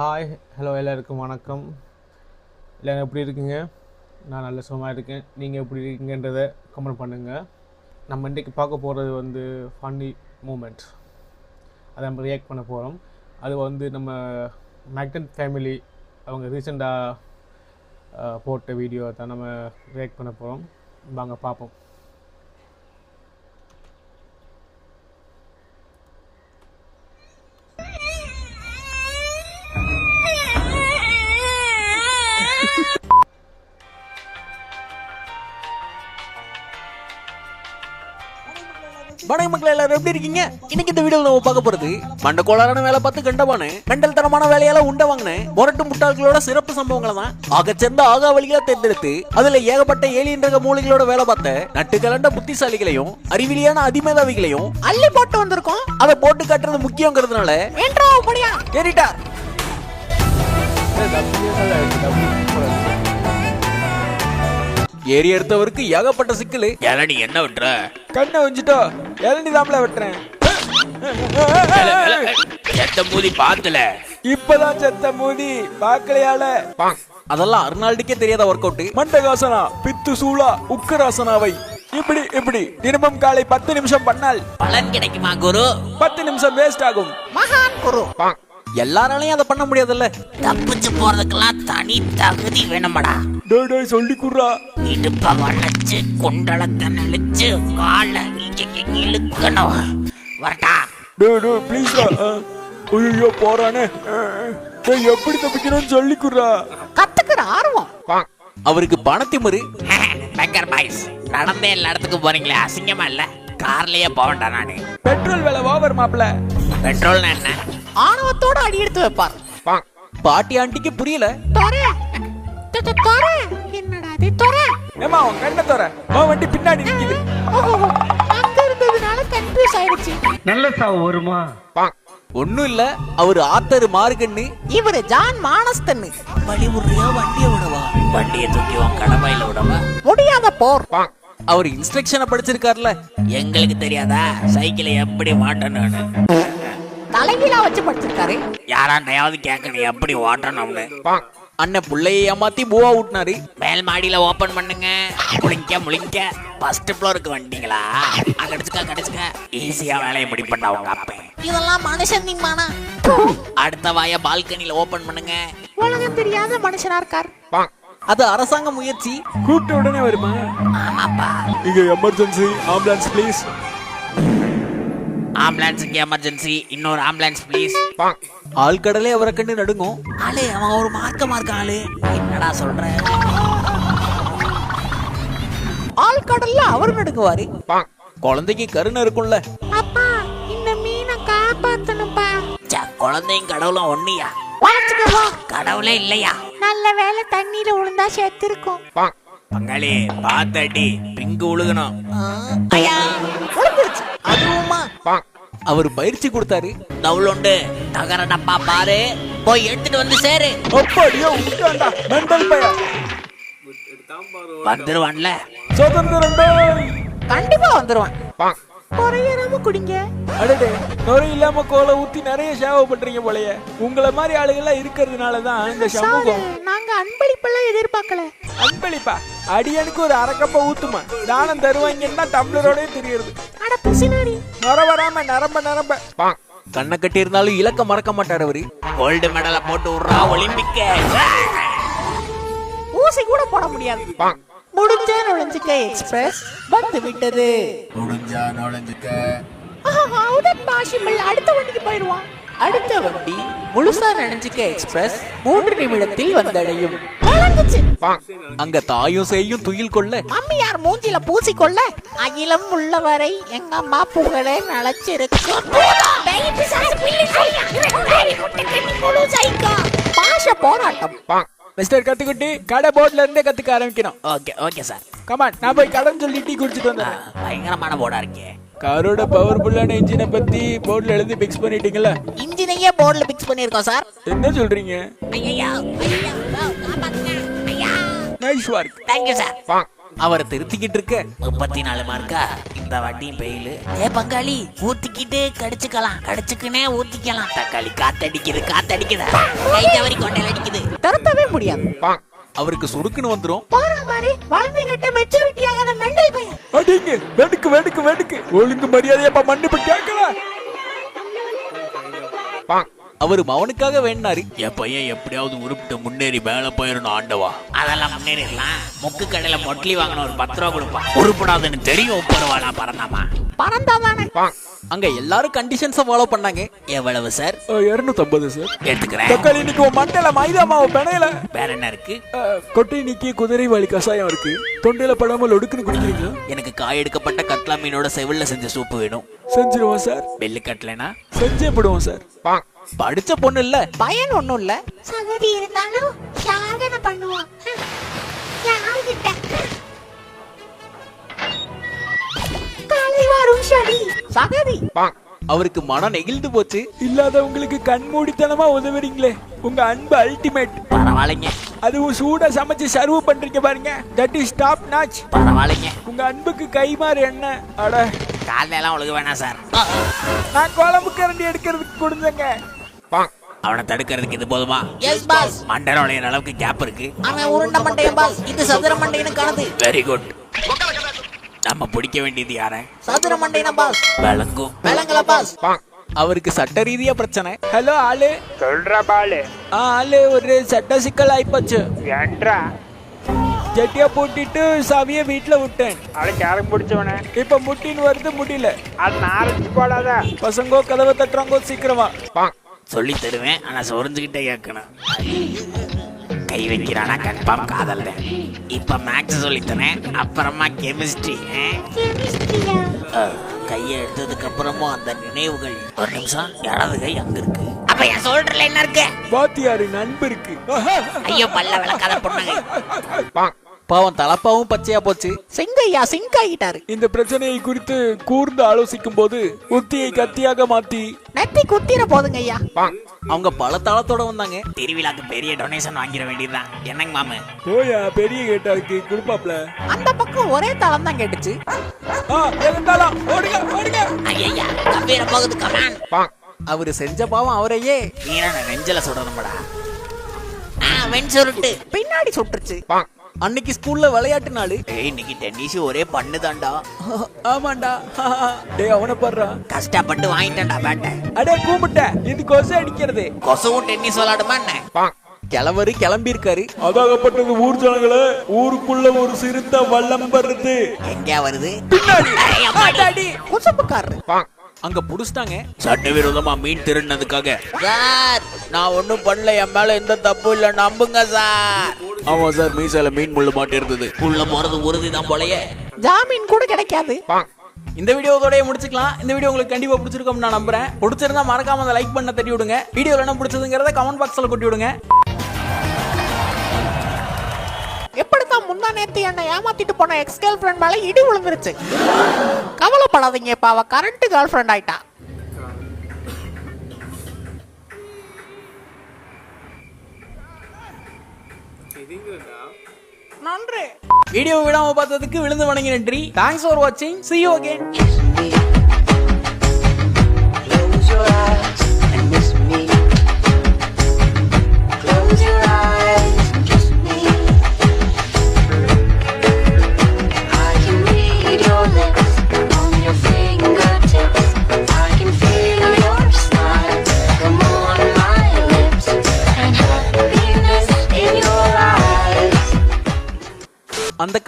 Hi hello எல்லாருக்கும் வணக்கம். எல்லாரும் எப்படி இருக்கீங்க? நான் நல்ல சுகமாக இருக்கேன். நீங்கள் எப்படி இருக்கீங்கன்றதை கமெண்ட் பண்ணுங்கள் நம்ம இன்றைக்கி பார்க்க போகிறது வந்து ஃபன்னி மூமெண்ட் அதை நம்ம ரியாக்ட் பண்ண போகிறோம் அது வந்து நம்ம மேக்டன் ஃபேமிலி அவங்க ரீசெண்டாக போட்ட வீடியோ தான் நம்ம ரியாக்ட் பண்ண போகிறோம் வாங்க பார்ப்போம். வணக்கம் மக்கள் எல்லாரும் எப்படி இருக்கீங்க? இன்னைக்கு இந்த வீடியோல நம்ம பார்க்க போறது மண்ட கோளாறான வேலை பார்த்து கண்டவானு மெண்டல் தரமான வேலையெல்லாம் உண்ட வாங்கின முரட்டு முட்டாள்களோட சிறப்பு சம்பவங்களை தான் ஆகச்சிறந்த ஆகாவளிகளா தேர்ந்தெடுத்து அதுல ஏகப்பட்ட ஏலியன்ற மூலிகளோட வேலை பார்த்த நட்டு கலண்ட புத்திசாலிகளையும் அறிவிலியான அதிமேதாவிகளையும் அள்ளி போட்டு வந்திருக்கோம். அதை போட்டு காட்டுறது முக்கியங்கிறதுனால என்றோ முடியா ஏறிட்டா ஏறி எடுத்தவருக்கு ஏகப்பட்ட சிக்கலு. இளநீ என்ன விட்டுற கண்ணை வச்சுட்டோ இளநீ தாம்பல வெட்டுறேன். செத்த மூதி பாத்துல. இப்பதான் செத்த மூதி பாக்கலையால. அதெல்லாம் அர்னால்டுக்கே தெரியாத ஒர்க் அவுட் மண்டகாசனா பித்து சூளா உக்கராசனாவை. இப்படி இப்படி தினமும் காலை பத்து நிமிஷம் பண்ணால் பலன் கிடைக்குமா குரு? பத்து நிமிஷம் வேஸ்ட் ஆகும். மகான் குரு எல்லாராலையும் அதை பண்ண முடியாதுல்ல. தப்பிச்சு போறதுக்கெல்லாம் தனி தகுதி வேணுமடா. டேய் டேய் சொல்லி குடுறா. இடுப்ப வளைச்சு குண்டலத்தை நெளிச்சு காலை இழுக்கணும். வரட்டா. டேய் டேய் ப்ளீஸ் ஐயோ போறானே. டேய் எப்படி தப்பிக்கணும்னு சொல்லி குடுறா. கத்துக்கிற ஆர்வம். அவருக்கு பணத்திமரு பெங்கர் பாய்ஸ் நடந்தே எல்லா இடத்துக்கு போறீங்களே அசிங்கமா இல்ல? கார்லயே போவேன்டா நானு. பெட்ரோல் விலை ஓவர் மாப்ள பெட்ரோல்னா என்ன? ஆணவத்தோட அடி எடுத்து வைப்பார். பாட்டி ஆண்டிக்கு புரியல. என்னடா இது? தொரை. ஏமா உன் கண்ணை தர. உன் வண்டி பின்னாடி நிக்குது. அங்க இருந்ததுனால கன்ஃபியூஸ் ஆயிடுச்சு. நல்ல சாவு வருமா? ஒண்ணும் இல்ல அவர் ஆத்தரு மார்கண்ணு. இவரு ஜான் மானஸ்தன்னு. வழி விடுறியா வண்டியை விடவா? வண்டியை தூக்கி உன் கடமையில விடவா? முடியாத போர். அவர் இன்ஸ்ட்ரக்ஷனை படிச்சிருக்காருல. எங்களுக்கு தெரியாதா? சைக்கிளை எப்படி மாட்டணும்னு? தலைகீழா வச்சு படிச்சிருக்காரு யாராண்டையாவது கேட்கணும் எப்படி ஓட்டணும்னு அண்ணன் புள்ளையை ஏமாத்தி பூவா ஊட்டினாரு. மேல் மாடியில ஓபன் பண்ணுங்க. முழிங்க முழிங்க. ஃபர்ஸ்ட் ஃப்ளோருக்கு வந்துட்டீங்களா கடிச்சுக்க கடிச்சுக்க ஈஸியா வேலையை முடிப்பண்டா உங்க அப்பன் இதெல்லாம் மனுஷன் நீமானா அடுத்த வாய பால்கனில ஓபன் பண்ணுங்க. உலகம் தெரியாத மனுஷனா இருக்கார். அது அரசாங்க முயற்சி. கூப்பிட்ட உடனே வருமா? ஆமாப்பா. இங்க எமர்ஜென்சி ஆம்புலன்ஸ் ப்ளீஸ் ஆம்புலன்ஸுக்கு எமர்ஜென்சி இன்னொரு ஆம்புலன்ஸ் ப்ளீஸ் ஆழ்கடலே அவரை கண்டு நடுங்கும். ஆளே அவன் ஒரு மார்க்கமா இருக்கான் ஆளு. என்னடா சொல்ற? ஆழ்கடல்ல அவர் நடுங்குவாரு. குழந்தைக்கு கருணை இருக்கும்ல. அப்பா இந்த மீனை காப்பாத்தணும்ப்பா. ச்சே, குழந்தையும் கடவுளும் ஒண்ணியா? கடவுளே இல்லையா? நல்ல வேலை தண்ணியில விழுந்தா செத்து இருக்கும் பங்காளி பாத்தடி பிங்கு உழுகணும். அதுவுமா அவர் பயிற்சி கொடுத்தாரு. தவுளுண்டு தகர டப்பா பாரு போய் எடுத்துட்டு வந்து சேரு. அப்படியே விட்டாண்டா மெண்டல் பையன் வந்துருவான்ல. சுதந்திரம். கண்டிப்பா வந்துருவான். குறையறாம குடிங்க. அடடே நுரை இல்லாம கோலை ஊத்தி நிறைய சேவை பண்றீங்க போலயே. உங்களை மாதிரி ஆளுகள்லாம் இருக்கிறதுனால தான் இந்த சமூகம். நாங்க அன்பளிப்பெல்லாம் எதிர்பார்க்கல. அன்பளிப்பா? அடியனுக்கு ஒரு அரைக்கப்ப ஊத்துமா? தானம் தருவாங்கன்னா டம்ளரோடய தெரியுது அட பிசினாரி நுர வராம நரம்ப நரம்ப. கண்ணை கட்டி இருந்தாலும் இலக்க மறக்க மாட்டார் அவரு. கோல்டு மெடலை போட்டு விடுறா ஒலிம்பிக்க. ஊசி கூட போட முடியாது. முடிஞ்ச நுழைஞ்சுக்க எக்ஸ்பிரஸ் வந்து விட்டது முடிஞ்சா நுழைஞ்சுக்க. உடன் பாஷிபிள் அடுத்த வண்டிக்கு போயிடுவான். அடுத்த வண்டி முழுசா நினைஞ்சுக்க எக்ஸ்பிரஸ் மூன்று நிமிடத்தில் வந்தடையும். அங்க தாயும் செய்யும் துயில் கொள்ள. மம்மியார் மூஞ்சில பூசிக்கொள்ள அகிலம் உள்ளவரை எங்க அம்மா புகழே நழைச்சிருக்கும் சைக்கோ. பாஷ போராட்டம். மிஸ்டர் கத்துக்குட்டி கடை போர்ட்ல இருந்தே கத்துக்க ஆரம்பிக்கணும். Okay okay sir. கமான் நான் போய் கடன் சொல்லி டீ குடிச்சிட்டு வந்தேன் பயங்கரமான போர்டா இருக்கே. காரோட பவர்ஃபுல்லான இன்ஜினை பத்தி போர்ட்ல எழுதி பிக்ஸ் பண்ணிட்டீங்களா இன்ஜினையே போர்டில் பிக்ஸ் பண்ணியிருக்கோம் சார். என்ன சொல்றீங்க? நைஸ் ஒர்க் தேங்க்யூ சார் அவரை திருத்திக்கிட்டு இருக்க. முப்பத்தி நாலு மார்க்கா இந்த வட்டியும் பெயிலு ஏ பங்காளி ஊத்திக்கிட்டு கடிச்சுக்கலாம். கடிச்சுக்கினே ஊத்திக்கலாம். தக்காளி காத்தடிக்குது காத்தடிக்குதா. கை தவறி கொண்டையில் அடிக்குது. திருத்தவே முடியாது. அவருக்கு சுருக்குன்னு வந்துரும். போற மாதிரி வளர்ந்து கட்ட மெச்சூரிட்டி ஆகாத மெண்டல் பையன். அடிங்க வெடுக்கு வெடுக்கு வெடுக்கு. ஒழுங்கு மரியாதையப்பா மன்னிப்பு கேட்கல. அவர் மவனுக்காக வேண்டாரு. என் பையன் எப்படியாவது உருப்பிட்டு முன்னேறி மேல போயிடணும் ஆண்டவா. அதெல்லாம் முன்னேறிடலாம். முக்கு கடையில மொட்லி வாங்கின ஒரு பத்து ரூபா கொடுப்பான் உருப்படாதுன்னு தெரியும் பரவாயில்ல பறந்தாமா? பறந்தாதானே அங்க எல்லாரும் கண்டிஷன்ஸை ஃபாலோ பண்ணாங்க. எவ்வளவு சார் இருநூத்தம்பது சார் எடுத்துக்கிறேன். தக்காளி இன்னைக்கு உன் மண்டையில மைதா மாவு பிணையல வேற என்ன இருக்கு? கொட்டை நீக்கி குதிரை வாலி கஷாயம் இருக்கு. தொண்டையில படாமல் ஒடுக்குன்னு குடிக்கிறீங்களா? எனக்கு காய் எடுக்கப்பட்ட கட்லா மீனோட செவில்ல செஞ்ச சூப்பு வேணும். செஞ்சிருவோம் சார் வெள்ளு கட்டலைனா? செஞ்சே போடுவோம் சார் படிச்ச பொண்ணு இல்ல. பயன் ஒண்ணும் இல்ல. சகதி இருந்தாலும் சாதனை பண்ணுவான். யாருகிட்ட சரி சகதி அவருக்கு மனம் நெகிழ்ந்து போச்சு. இல்லாதவங்களுக்கு கண்மூடித்தனமா உதவுறீங்களே. உங்க அன்பு அல்டிமேட் பரவாயில்லைங்க. அதுவும் சூடா சமைச்சு சர்வ் பண்றீங்க பாருங்க. தட் இஸ் டாப் நாச் பரவாயில்லைங்க. உங்க அன்புக்கு கைமாறு என்ன? அட காலையில எல்லாம் உழுக வேணாம் சார். நான் குழம்பு கரண்டி எடுக்கிறதுக்கு கொடுத்தேங்க. அவனை தடுக்கிறதுக்கு இது போதுமா? எஸ் பாஸ் மண்டல உடையிற அளவுக்கு கேப் இருக்கு. அவன் உருண்ட மண்டையன் பாஸ் இது சதுர மண்டையனு காணுது. வெரி குட் நம்ம பிடிக்க வேண்டியது யார? சதுர மண்டையன பாஸ் விளங்கும் விலங்கல பாஸ் அவருக்கு சட்ட ரீதியா பிரச்சனை. ஹலோ ஆளு. சொல்ற பாலு. ஆளு ஒரு சட்ட சிக்கல் ஆயிப்போச்சு. ஏன்ட்ரா? ஜட்டியா பூட்டிட்டு சாவிய வீட்டுல விட்டேன். நாளைக்கு யாரும் பிடிச்சவனே. இப்ப முட்டின்னு வருது முடியல. அது நாளைக்கு போடாத. பசங்கோ கதவை தட்டுறாங்கோ சீக்கிரமா சொல்லி தருவேன் ஆனா சொரிஞ்சுக்கிட்டே கேட்கணும். கை வைக்கிறானா கன்ஃபார்ம் காதல் இப்ப மேக்ஸ் சொல்லி தரேன் அப்புறமா கெமிஸ்ட்ரி கையை எடுத்ததுக்கு அப்புறமும் அந்த நினைவுகள். ஒரு நிமிஷம் இடது கை அங்க இருக்கு. அப்ப என் சொல்றல என்ன இருக்கு? வாத்தியாரு நண்பருக்கு ஐயோ பல்ல விளக்காத பொண்ணுங்க. பாவம் தலப்பாவும் பச்சையா போச்சு. சிங்கையா சிங்க் ஆகிட்டாரு இந்த பிரச்சனையை குறித்து கூர்ந்து ஆலோசிக்கும் போது உத்தியை கத்தியாக மாத்தி நெத்தி குத்திர போதுங்க ஐயா. அவங்க பல தளத்தோட வந்தாங்க. திருவிழாக்கு பெரிய டொனேஷன் வாங்கிட வேண்டியதுதான். என்னங்க மாமு? போயா பெரிய கேட்டாருக்கு கொடுப்பாப்ல. அந்த பக்கம் ஒரே தளம் தான் கேட்டுச்சு. ஓடுங்க ஓடுங்க. ஐயா கம்பீர போகுது கமான் அவரு செஞ்ச பாவம் அவரையே. வீரனை நெஞ்சல சுடணும்டா ஆ வெண் சுருட்டு. பின்னாடி சுட்டுருச்சு. அன்னைக்கு ஸ்கூல்ல விளையாட்டு நாள். ஏய் இன்னைக்கு டென்னிஸ் ஒரே பண்ணுதான்டா ஆமாண்டா. டேய் அவனை பாடுறா கஷ்டப்பட்டு வாங்கிட்டேன்டா பேட்டை அடே கூப்பிட்ட இது கொசு அடிக்கிறது. கொசவும் டென்னிஸ் விளையாடுமா என்ன? கிளவரு கிளம்பி இருக்காரு அதாகப்பட்டது ஊர் ஜனங்களே ஊருக்குள்ள ஒரு சிறுத்த வல்லம் வருது? எங்க வருது அம்மாடி. குசுப்புக்காரரு அங்க புடிச்சிட்டாங்க. சட்டவிரோதமா மீன் திருடினதுக்காக. சார் நான் ஒண்ணும் பண்ணல. என் மேல எந்த தப்பு இல்ல. நம்புங்க சார். ஆமா சார் மீசால மீன் முள்ளு மாட்டி இருந்தது. உள்ள போறது உறுதிதான் போலயே. ஜாமீன் கூட கிடைக்காது. இந்த வீடியோ இதோடய முடிச்சுக்கலாம். இந்த வீடியோ உங்களுக்கு கண்டிப்பா பிடிச்சிருக்கும் நான் நம்புறேன். பிடிச்சிருந்தா மறக்காம அந்த லைக் பண்ண தட்டி விடுங்க. வீடியோல என்ன பிடிச்சதுங்கிறத கமெண்ட் பாக்ஸ்ல கொட்டி விடுங்க. எப்படித்தான் முந்தா நேத்து என்னை ஏமாத்திட்டு போன எக்ஸ் கேர்ள் ஃப்ரெண்ட் மேல இடி விழுந்துருச்சு. கவலைப்படாதீங்க இப்ப அவ கரண்ட் கேர்ள் ஃப்ரெண்ட் ஆயிட்டா. நன்றி. வீடியோ விடாம பார்த்ததுக்கு விழுந்து வணங்கி நன்றி. தேங்க்ஸ் ஃபார் வாட்சிங் see you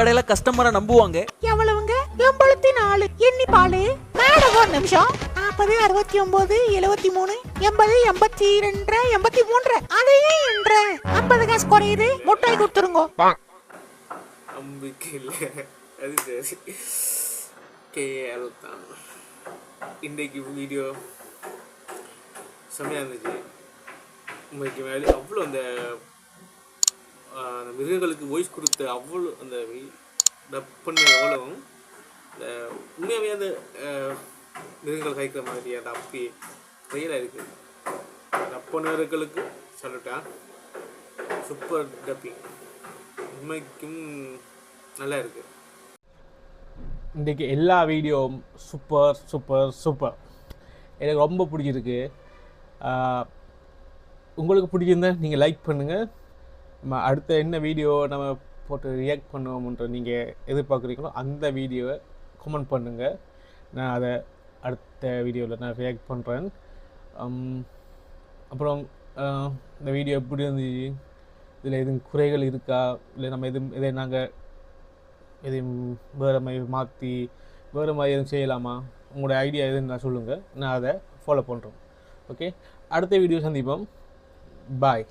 கடையில கஸ்டமரை நம்புவாங்க. எவ்வளவுங்க? எண்பத்தி நாலு. எண்ணி பாலு மேடம் ஒரு நிமிஷம். நாற்பது அறுபத்தி ஒன்பது எழுபத்தி மூணு எண்பது எண்பத்தி ரெண்டு எண்பத்தி மூன்று அதையே என்ற ஐம்பது காசு குறையுது. முட்டாய் கொடுத்துருங்க. நம்பிக்கை இல்லை அது சரி. கேஎல் தான். இன்றைக்கு வீடியோ செம்மையாக இருந்துச்சு. மேலே அவ்வளோ அந்த மிருகங்களுக்கு வாய்ஸ் கொடுத்த அவ்வளோ அந்த டப் பண்ண எவ்வளவும் இந்த உண்மையாகவே அந்த மிருகங்கள் கைக்கிற மாதிரி அந்த அப்பி ரியலாக இருக்குது டப் பண்ணவர்களுக்கு சொல்லட்டா சூப்பர் டப்பிங் உண்மைக்கும் நல்லா இருக்குது இன்றைக்கி எல்லா வீடியோவும் சூப்பர் சூப்பர் சூப்பர் எனக்கு ரொம்ப பிடிச்சிருக்கு. உங்களுக்கு பிடிச்சிருந்தா நீங்கள் லைக் பண்ணுங்கள் நம்ம அடுத்த என்ன வீடியோ நம்ம போட்டு ரியாக்ட் பண்ணுவோம்ன்ற நீங்கள் எதிர்பார்க்குறீங்களோ அந்த வீடியோவை கமெண்ட் பண்ணுங்கள் நான் அதை அடுத்த வீடியோவில் நான் ரியாக்ட் பண்ணுறேன் அப்புறம் இந்த வீடியோ எப்படி இருந்துச்சு இதில் எதுவும் குறைகள் இருக்கா? இல்லை நம்ம எதுவும் இதை நாங்கள் எதையும் வேறு மாதிரி மாற்றி வேறு மாதிரி எதுவும் செய்யலாமா? உங்களோட ஐடியா எதுன்னு நான் சொல்லுங்கள் நான் அதை ஃபாலோ பண்ணுறோம் ஓகே அடுத்த வீடியோ சந்திப்போம். பாய்